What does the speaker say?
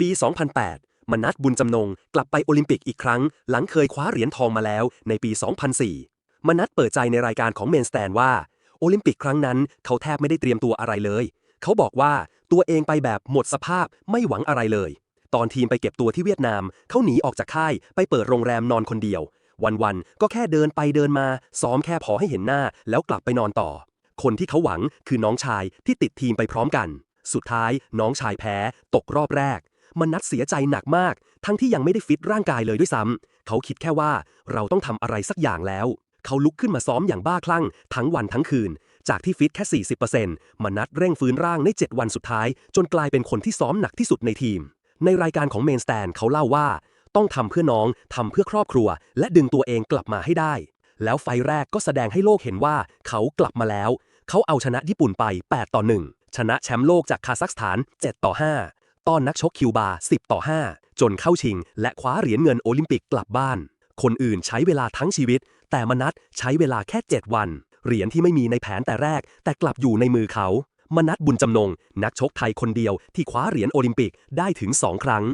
ปี 2008 มนัสบุญจำนงกลับไปโอลิมปิกอีกครั้ง หลังเคยคว้าเหรียญทองมาแล้วในปี 2004 มนัสเปิดใจในรายการของเมนสแตนว่า โอลิมปิกครั้งนั้นเขาแทบไม่ได้เตรียมตัวอะไรเลย เขาบอกว่าตัวเองไปแบบหมดสภาพไม่หวังอะไรเลย ตอนทีมไปเก็บตัวที่เวียดนาม เขาหนีออกจากค่ายไปเปิดโรงแรมนอนคนเดียว วันๆก็แค่เดินไปเดินมาซ้อมแค่พอให้เห็นหน้า แล้วกลับไปนอนต่อ คนที่เขาหวังคือน้องชายที่ติดทีมไปพร้อมกัน สุดท้ายน้องชายแพ้ ตกรอบแรก มันนัดเสียใจหนักมาก ทั้งที่ยังไม่ได้ฟิตร่างกายเลยด้วยซ้ำ เขาคิดแค่ว่าเราต้องทำอะไรสักอย่างแล้ว เขาลุกขึ้นมาซ้อมอย่างบ้าคลั่ง ทั้งวันทั้งคืน จากที่ฟิตแค่ 40%มันนัดเร่งฟื้นร่างใน 7 วันสุดท้าย จนกลายเป็นคนที่ซ้อมหนักที่สุดในทีม ในรายการของเมนสแตนเขาเล่าว่า ต้องทำเพื่อน้องทำเพื่อครอบครัว และดึงตัวเองกลับมาให้ได้ แล้วไฟแรกก็แสดงให้โลกเห็นว่าเขากลับมาแล้ว เขาเอาชนะญี่ปุ่นไป 8 ต่อ 1ชนะแชมป์โลกจากคาซัคสถาน 7 ต่อ 5 ต้อนนักชกคิวบา 10 ต่อ 5 จนเข้าชิง และคว้าเหรียญเงินโอลิมปิกกลับบ้าน คนอื่นใช้เวลาทั้งชีวิต แต่มนัทใช้เวลาแค่ 7 วัน เหรียญที่ไม่มีในแผนแต่แรก แต่กลับอยู่ในมือเขา มนัทบุญจำนง นักชกไทยคนเดียวที่คว้าเหรียญโอลิมปิกได้ถึง2ครั้ง